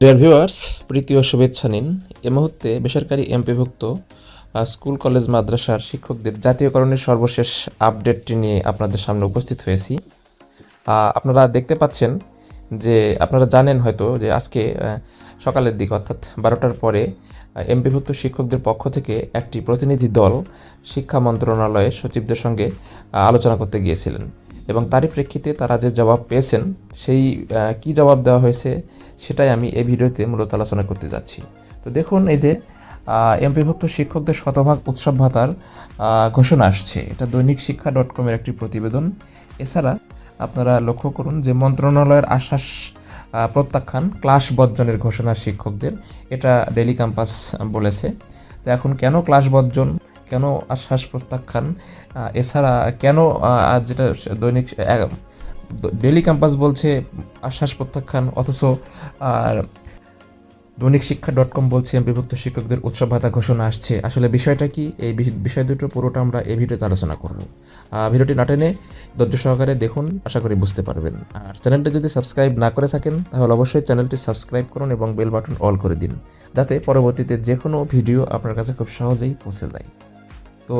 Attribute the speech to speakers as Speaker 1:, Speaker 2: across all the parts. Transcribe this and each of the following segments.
Speaker 1: Dear viewers প্রীতি ও শুভেচ্ছা নিন। এ মুহূর্তে বেসরকারি এমপিভুক্ত স্কুল, কলেজ, মাদ্রাসার শিক্ষকদের জাতীয়করণের সর্বশেষ আপডেটটি নিয়ে আপনাদের সামনে উপস্থিত হয়েছি। আপনারা দেখতে পাচ্ছেন যে আপনারা জানেন হয়তো যে আজকে সকালের দিক অর্থাৎ বারোটার পরে এমপিভুক্ত শিক্ষকদের পক্ষ থেকে একটি প্রতিনিধি দল শিক্ষা মন্ত্রণালয়ের সচিবদের সঙ্গে আলোচনা করতে গিয়েছিলেন। এবং তারই প্রেক্ষিতে তারা যে জবাব পেয়েছেন, সেই কি জবাব দেওয়া হয়েছে, সেটাই আমি এই ভিডিওতে মূলত আলোচনা করতে যাচ্ছি। তো দেখুন, এই যে এমপিভুক্ত শিক্ষকদের শতভাগ উৎসব ভাতার ঘোষণা আসছে। এটা দৈনিক শিক্ষা ডট কমের একটি প্রতিবেদন। এছাড়া আপনারা লক্ষ্য করুন যে মন্ত্রণালয়ের আশ্বাস প্রত্যাখ্যান ক্লাস বর্জনের ঘোষণা শিক্ষকদের। এটা ডেলি ক্যাম্পাস বলেছে। তো এখন কেন ক্লাস বর্জন কেন আর শ্বাস প্রত্যাখ্যান এছাড়া কেন যেটা দৈনিক ডেলি ক্যাম্পাস বলছে আশ্বাস প্রত্যাখ্যান, অথচ, আর দৈনিক শিক্ষা ডট কম বলছে বিভক্ত শিক্ষকদের উৎসব ভাতা ঘোষণা আসছে। আসলে বিষয়টা কি? এই বিষয় দুটো পুরোটা আমরা এই ভিডিওতে আলোচনা করব। ভিডিওটি না টেনে ধৈর্য সহকারে দেখুন, আশা করি বুঝতে পারবেন। আর চ্যানেলটি যদি সাবস্ক্রাইব না করে থাকেন, তাহলে অবশ্যই চ্যানেলটি সাবস্ক্রাইব করুন এবং বেল বাটন অল করে দিন, যাতে পরবর্তীতে যে কোনো ভিডিও আপনার কাছে খুব সহজেই পৌঁছে যায়। তো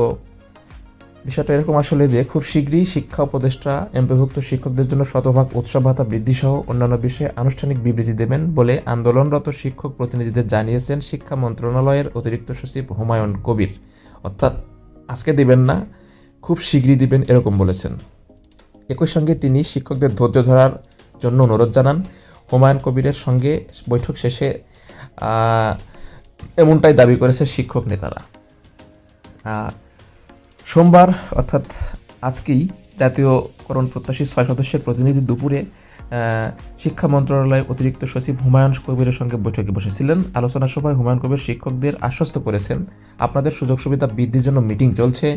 Speaker 1: বিষয়টা এরকম আসলে যে খুব শীঘ্রই শিক্ষা উপদেষ্টা, এমপিভুক্ত শিক্ষকদের জন্য শতভাগ উৎসব ভাতা বৃদ্ধি সহ অন্যান্য বিষয়ে আনুষ্ঠানিক বিবৃতি দেবেন বলে আন্দোলনরত শিক্ষক প্রতিনিধিদের জানিয়েছেন শিক্ষা মন্ত্রণালয়ের অতিরিক্ত সচিব হুমায়ুন কবির। অর্থাৎ আজকে দিবেন না, খুব শীঘ্রই দিবেন এরকম বলেছেন। একই সঙ্গে তিনি শিক্ষকদের ধৈর্য ধরার জন্য অনুরোধ জানান। হুমায়ুন কবিরের সঙ্গে বৈঠক শেষে এমনটাই দাবি করেছে শিক্ষক নেতারা। সোমবার, অর্থাৎ আজকেই জাতীয়করণ প্রত্যাশী ছয় সদস্যের প্রতিনিধি দুপুরে শিক্ষা মন্ত্রণালয়ের অতিরিক্ত সচিব হুমায়ুন কবিরের সঙ্গে বৈঠকে বসেছিলেন। আলোচনা সভায় হুমায়ুন কবির শিক্ষকদের আশ্বস্ত করেছেন, আপনাদের সুযোগ সুবিধা বৃদ্ধির জন্য মিটিং চলছে।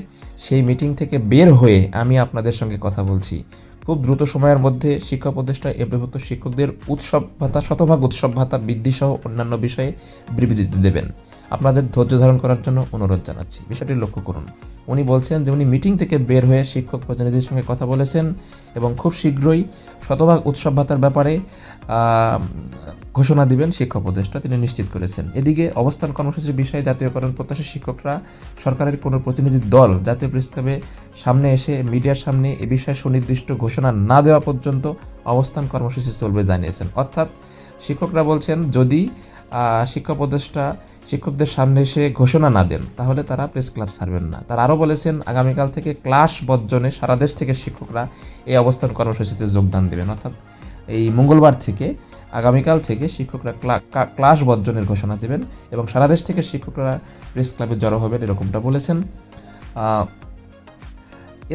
Speaker 1: সেই মিটিং থেকে বের হয়ে আমি আপনাদের সঙ্গে কথা বলছি। খুব দ্রুত সময়ের মধ্যে শিক্ষা উপদেষ্টা এমপিভুক্ত শিক্ষকদের উৎসব ভাতা, শতভাগ উৎসব ভাতা বৃদ্ধি সহ অন্যান্য বিষয়ে বিবৃতি দেবেন। আপনাদের ধৈর্য ধারণ করার জন্য অনুরোধ জানাচ্ছি। বিষয়টি লক্ষ্য করুন। উনি বলছেন যে উনি মিটিং থেকে বের হয়ে শিক্ষক প্রতিনিধির সঙ্গে কথা বলেছেন এবং খুব শীঘ্রই শতভাগ উৎসব ভাতার ব্যাপারে ঘোষণা দিবেন শিক্ষা উপদেষ্টা। তিনি নিশ্চিত করেছেন। এদিকে অবস্থান কর্মসূচির বিষয়ে জাতীয়করণ প্রত্যাশী শিক্ষকরা সরকারের কোনো প্রতিনিধি দল জাতীয় প্রেস ক্লাবে সামনে এসে মিডিয়ার সামনে এ বিষয়ে সুনির্দিষ্ট ঘোষণা না দেওয়া পর্যন্ত অবস্থান কর্মসূচি চলবে জানিয়েছেন। অর্থাৎ শিক্ষকরা বলছেন, যদি শিক্ষা উপদেষ্টা শিক্ষকদের সামনে এসে ঘোষণা না দেন, তাহলে তারা প্রেস ক্লাব ছাড়বেন না। তারা আরও বলেছেন, আগামীকাল থেকে ক্লাস বর্জনে সারা দেশ থেকে শিক্ষকরা এই অবস্থান কর্মসূচিতে যোগদান দেবেন। অর্থাৎ এই মঙ্গলবার থেকে, আগামীকাল থেকে শিক্ষকরা ক্লাস বর্জনের ঘোষণা দেবেন এবং সারা দেশ থেকে শিক্ষকরা প্রেস ক্লাবে জড়ো হবেন এরকমটা বলেছেন।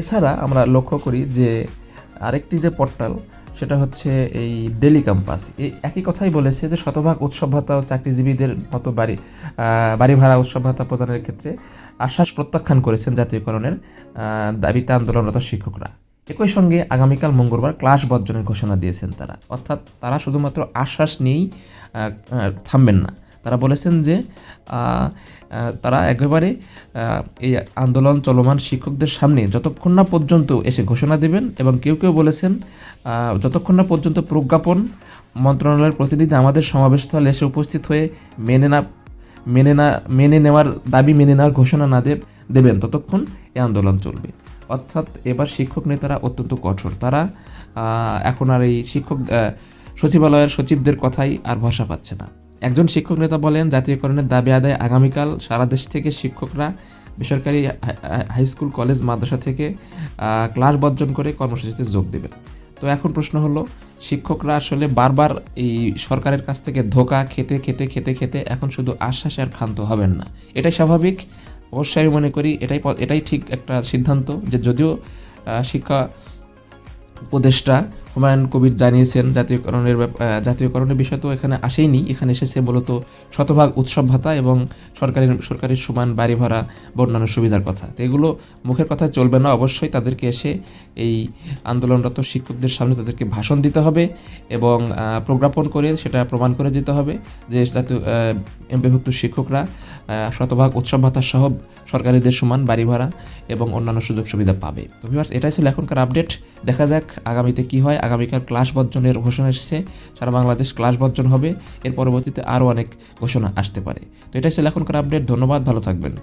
Speaker 1: এছাড়া আমরা লক্ষ্য করি যে আরেকটি যে পোর্টাল সেটা হচ্ছে এই ডেলি ক্যাম্পাস এই একই কথাই বলেছে যে শতভাগ উৎসব ভাতা ও চাকরিজীবীদের মতো বাড়ি বাড়ি ভাড়া উৎসব ভাতা প্রদানের ক্ষেত্রে আশ্বাস প্রত্যাখ্যান করেছেন জাতীয়করণের দাবিতে আন্দোলনরত শিক্ষকরা। একই সঙ্গে আগামীকাল মঙ্গলবার ক্লাস বর্জনের ঘোষণা দিয়েছেন তারা। অর্থাৎ তারা শুধুমাত্র আশ্বাস নিয়েই থামবেন না। তারা বলেছেন যে তারা একেবারে এই আন্দোলন চলমান শিক্ষকদের সামনে যতক্ষণ না পর্যন্ত এসে ঘোষণা দেবেন এবং কেউ কেউ বলেছেন যতক্ষণ না পর্যন্ত প্রজ্ঞাপন মন্ত্রণালয়ের প্রতিনিধি আমাদের সমাবেশস্থলে এসে উপস্থিত হয়ে মেনে না মেনে না, মেনে নেওয়ার দাবি, মেনে নেওয়ার ঘোষণা না দেবেন, ততক্ষণ এই আন্দোলন চলবে। অর্থাৎ এবার শিক্ষক নেতারা অত্যন্ত কঠোর। তারা এখন আর এই শিক্ষক সচিবালয়ের সচিবদের কথাই আর ভরসা পাচ্ছে না। একজন শিক্ষক নেতা বলেন, জাতীয়করণের দাবি আদায় আগামীকাল সারা দেশ থেকে শিক্ষকরা বেসরকারি high- high- high school college মাদ্রাসা থেকে ক্লাস বর্জন করে কর্মসূচিতে যোগ দেবেন। তো এখন প্রশ্ন হলো, শিক্ষকরা আসলে বারবার এই সরকারের কাছ থেকে ধোকা খেতে খেতে খেতে খেতে এখন শুধু আশ্বাসে আর ক্ষান্ত হবেন না। এটাই স্বাভাবিক। অবশ্যই আমি মনে করি এটাই এটাই ঠিক একটা সিদ্ধান্ত যে যদিও শিক্ষা উপদেষ্টা হুমায়ুন কবির জানিয়েছেন, জাতীয়করণের জাতীয়করণের বিষয় তো এখানে আসেইনি। এখানে এসেছে মূলত শতভাগ উৎসব ভাতা এবং সরকারি সরকারি সমান বাড়ি ভাড়া বা সুবিধার কথা। তো এগুলো মুখের কথা চলবে না, অবশ্যই তাদেরকে এসে এই আন্দোলনরত শিক্ষকদের সামনে তাদেরকে ভাষণ দিতে হবে এবং প্রজ্ঞাপন করে সেটা প্রমাণ করে দিতে হবে যে জাতীয় এমপিভুক্ত শিক্ষকরা শতভাগ উৎসব ভাতা সহ সরকারিদের সমান বাড়ি ভাড়া এবং অন্যান্য সুযোগ সুবিধা পাবে। তো ভিউয়ার্স এটাই ছিল এখনকার আপডেট দেখা যাক আগামীতে কি হয় আগামীকাল ক্লাস বর্জনের ঘোষণা এসেছে। সারা বাংলাদেশ ক্লাস বর্জন হবে। এর পরবর্তীতে আরও অনেক ঘোষণা আসতে পারে। তো এটাই ছিল এখনকার আপডেট। ধন্যবাদ। ভালো থাকবেন।